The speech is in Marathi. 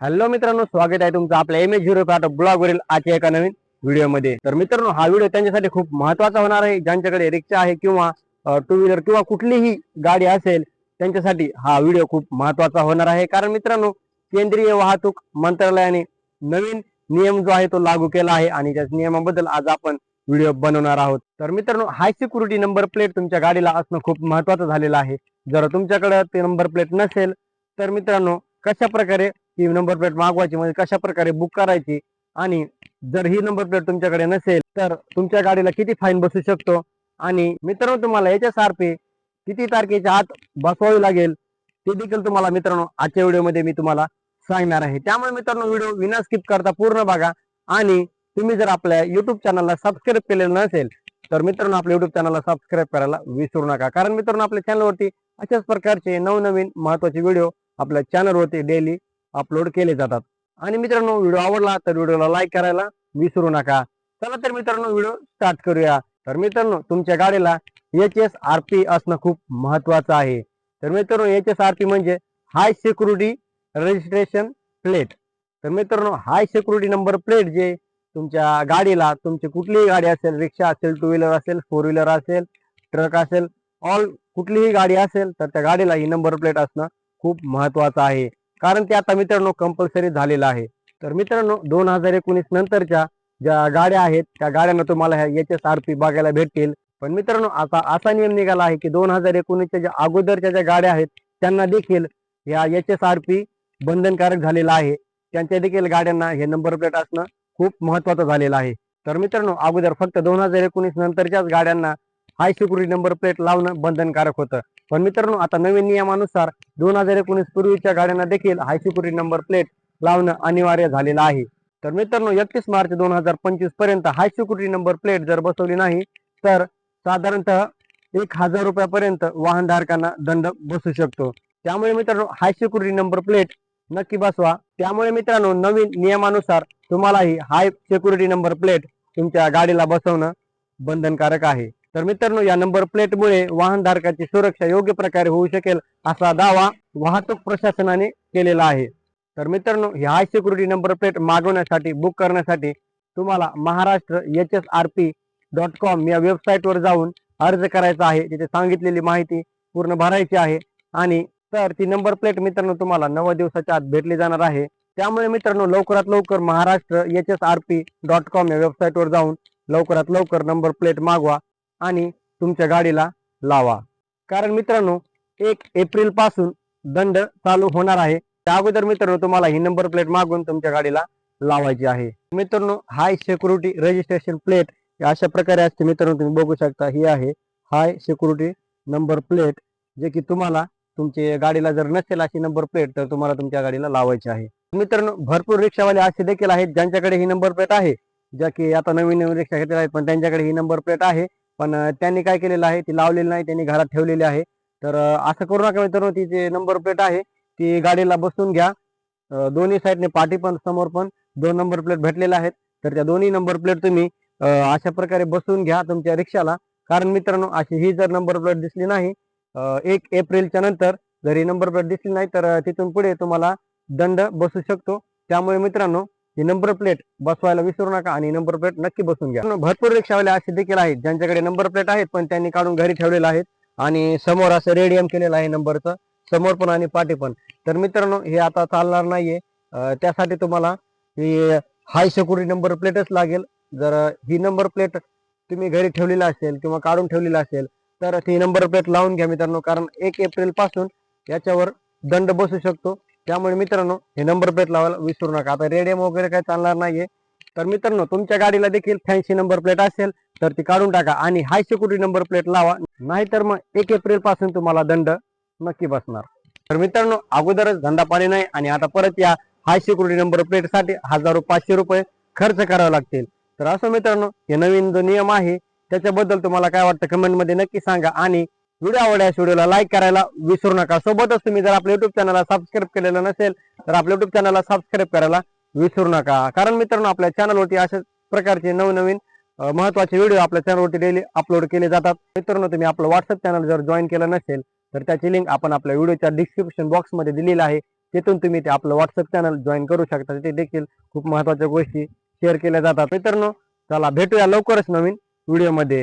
हॅलो मित्रांनो स्वागत आहे तुमचं आपल्या एम एच झिरो फॅट ब्लॉगवरील आजच्या एका नवीन व्हिडिओमध्ये तर मित्रांनो हा व्हिडिओ त्यांच्यासाठी खूप महत्त्वाचा होणार आहे. ज्यांच्याकडे रिक्षा आहे किंवा टू व्हीलर किंवा कुठलीही गाडी असेल त्यांच्यासाठी हा व्हिडिओ खूप महत्त्वाचा होणार आहे. कारण मित्रांनो केंद्रीय वाहतूक मंत्रालयाने नवीन नियम जो आहे तो लागू केला आहे आणि त्या नियमाबद्दल आज आपण व्हिडिओ बनवणार आहोत. तर मित्रांनो हाय सिक्युरिटी नंबर प्लेट तुमच्या गाडीला असणं खूप महत्वाचं झालेलं आहे. जर तुमच्याकडे ते नंबर प्लेट नसेल तर मित्रांनो कशा प्रकारे ती नंबर प्लेट मागवायची म्हणजे कशा प्रकारे बुक करायची? आणि जर ही नंबर प्लेट तुमच्याकडे नसेल तर तुमच्या गाडीला किती फाईन बसू शकतो? आणि मित्रांनो तुम्हाला याच्या सारखे किती तारखेच्या आत बसवावी लागेल ते देखील तुम्हाला मित्रांनो आजच्या व्हिडिओमध्ये मी तुम्हाला सांगणार आहे. त्यामुळे मित्रांनो व्हिडिओ विना स्किप करता पूर्ण बघा. आणि तुम्ही जर आपल्या युट्यूब चॅनलला सबस्क्राईब केलेलं नसेल तर मित्रांनो आपल्या युट्यूब चॅनलला सबस्क्राईब करायला विसरू नका. कारण मित्रांनो आपल्या चॅनलवरती अशाच प्रकारचे नवनवीन महत्त्वाचे व्हिडिओ आपल्या चॅनलवरती डेली अपलोड केले जातात. आणि मित्रांनो व्हिडिओ आवडला तर व्हिडिओला लाईक करायला विसरू नका. चला तर मित्रांनो व्हिडिओ स्टार्ट करूया. तर मित्रांनो तुमच्या गाडीला एच एस आर पी असणं खूप महत्वाचं आहे. तर मित्रांनो एच एस आर पी म्हणजे हाय सिक्युरिटी रजिस्ट्रेशन प्लेट तर मित्रांनो हाय सिक्युरिटी नंबर प्लेट जे तुमच्या गाडीला तुमची कुठलीही गाडी असेल रिक्षा असेल टू व्हीलर असेल फोर व्हीलर असेल ट्रक असेल ऑल कुठलीही गाडी असेल तर त्या गाडीला ही नंबर प्लेट असणं खूप महत्वाचं आहे. कारण ते आता मित्रांनो कंपल्सरी झालेलं आहे. तर मित्रांनो दोन हजार एकोणीस नंतरच्या ज्या गाड्या आहेत त्या गाड्यांना तुम्हाला ह्या एच एस आर पी बघायला भेटतील. पण मित्रांनो आता असा नियम निघाला आहे की दोन हजार एकोणीसच्या ज्या अगोदरच्या ज्या गाड्या आहेत त्यांना देखील या एच एस आर पी बंधनकारक झालेला आहे. त्यांच्या देखील गाड्यांना हे नंबर प्लेट असणं खूप महत्वाचं झालेलं आहे. तर मित्रांनो अगोदर फक्त दोन हजार एकोणीस नंतरच्याच गाड्यांना हाय सिक्युरिटी नंबर प्लेट लावणं बंधनकारक होतं. पण मित्रांनो आता नवीन नियमानुसार दोन हजार एकोणीस पूर्वीच्या गाड्यांना देखील हाय सिक्युरिटी नंबर प्लेट लावणं अनिवार्य झालेलं आहे. तर मित्रांनो एकतीस मार्च दोन हजार पंचवीसपर्यंत हाय सिक्युरिटी नंबर प्लेट जर बसवली नाही तर साधारणतः एक हजार रुपयापर्यंत वाहनधारकांना दंड बसू शकतो. त्यामुळे मित्रांनो हाय सिक्युरिटी नंबर प्लेट नक्की बसवा. त्यामुळे मित्रांनो नवीन नियमानुसार तुम्हालाही हाय सिक्युरिटी नंबर प्लेट तुमच्या गाडीला बसवणं बंधनकारक आहे. तर मित्रांनो या नंबर प्लेटमुळे वाहनधारकाची सुरक्षा योग्य प्रकारे होऊ शकेल असा दावा वाहतूक प्रशासनाने केलेला आहे. तर मित्रांनो ही हाय सिक्युरिटी नंबर प्लेट मागवण्यासाठी बुक करण्यासाठी तुम्हाला Maharashtra H S R P dot com या वेबसाईटवर जाऊन अर्ज करायचा आहे. तिथे सांगितलेली माहिती पूर्ण भरायची आहे. आणि तर ती नंबर प्लेट मित्रांनो तुम्हाला नव्वद दिवसाच्या आत भेटली जाणार आहे. त्यामुळे मित्रांनो लवकरात लवकर Maharashtra H S R P dot com या वेबसाईटवर जाऊन लवकरात लवकर नंबर प्लेट मागवा. आणि तुमच्या गाडीला लावा. कारण मित्रांनो एक एप्रिलपासून दंड चालू होणार आहे. त्या अगोदर मित्रांनो तुम्हाला ही नंबर प्लेट मागून तुमच्या गाडीला लावायची आहे. मित्रांनो हाय सिक्युरिटी रजिस्ट्रेशन प्लेट अशा प्रकारे असते मित्रांनो तुम्ही बघू शकता. ही आहे हाय सिक्युरिटी नंबर प्लेट जे की तुम्हाला तुमचे गाडीला जर नसेल अशी नंबर प्लेट तर तुम्हाला तुमच्या गाडीला लावायची आहे. मित्रांनो भरपूर रिक्षावाले असे देखील आहेत ज्यांच्याकडे ही नंबर प्लेट आहे. ज्या की आता नवीन नवीन रिक्षा घेतलेल्या आहेत पण त्यांच्याकडे ही नंबर प्लेट आहे. पण त्यांनी काय केलेलं आहे ती लावलेली नाही त्यांनी घरात ठेवलेली आहे. तर असं करू नका मित्रांनो ती जे नंबर प्लेट आहे ती गाडीला बसून घ्या. दोन्ही साईडने पाठी पण समोर पण दोन नंबर प्लेट भेटलेल्या आहेत. तर त्या दोन्ही नंबर प्लेट तुम्ही अशा प्रकारे बसून घ्या तुमच्या रिक्षाला. कारण मित्रांनो अशी ही जर नंबर प्लेट दिसली नाही एक एप्रिलच्या नंतर जर ही नंबर प्लेट दिसली नाही तर तिथून पुढे तुम्हाला दंड बसू शकतो. त्यामुळे मित्रांनो ही नंबर प्लेट बसवायला विसरू नका आणि नंबर प्लेट नक्की बसून घ्या. भरपूर रिक्षावाले असे देखील आहेत ज्यांच्याकडे नंबर प्लेट आहेत पण त्यांनी काढून घरी ठेवलेले आहेत आणि समोर असं रेडियम केलेलं आहे नंबरचं समोर पण आणि पाठी पण. तर मित्रांनो हे आता चालणार नाहीये. त्यासाठी तुम्हाला ही हाय सिक्युरिटी नंबर प्लेटच लागेल. जर ही नंबर प्लेट तुम्ही घरी ठेवलेला असेल किंवा काढून ठेवलेला असेल तर ती नंबर प्लेट लावून घ्या मित्रांनो कारण एक एप्रिलपासून याच्यावर दंड बसू शकतो. त्यामुळे मित्रांनो हे नंबर प्लेट लावायला विसरू नका. आता रेडियम वगैरे काही चालणार नाहीये. तर मित्रांनो तुमच्या गाडीला देखील फॅन्सी नंबर प्लेट असेल तर ती काढून टाका आणि हाय सिक्युरिटी नंबर प्लेट लावा. नाहीतर मग एक एप्रिलपासून तुम्हाला दंड नक्की बसणार. तर मित्रांनो अगोदरच धंदा पाणी नाही आणि आता परत या हाय सिक्युरिटी नंबर प्लेटसाठी हजार पाचशे रुपये खर्च करावे लागतील. तर असं मित्रांनो हे नवीन जो नियम आहे त्याच्याबद्दल तुम्हाला काय वाटतं? कमेंटमध्ये नक्की सांगा आणि व्हिडिओ आवडल्यास व्हिडिओला लाईक करायला विसरू नका. सोबतच तुम्ही जर आपल्या युट्यूब चॅनलला सबस्क्राईब केलेलं नसेल तर आपल्या युट्यूब चॅनलला सबस्क्राईब करायला विसरू नका. कारण मित्रांनो आपल्या चॅनलवरती अशाच प्रकारचे नवनवीन महत्त्वाचे व्हिडिओ आपल्या चॅनलवरती डेली अपलोड केले जातात. मित्रांनो तुम्ही आपलं व्हॉट्सअप चॅनल जर जॉईन केलं नसेल तर त्याची लिंक आपण आपल्या व्हिडिओच्या डिस्क्रिप्शन बॉक्समध्ये दिलेली आहे. तिथून तुम्ही ते आपलं व्हॉट्सअप चॅनल जॉईन करू शकता. तिथे देखील खूप महत्त्वाच्या गोष्टी शेअर केल्या जातात. मित्रांनो चला भेटूया लवकरच नवीन व्हिडिओमध्ये.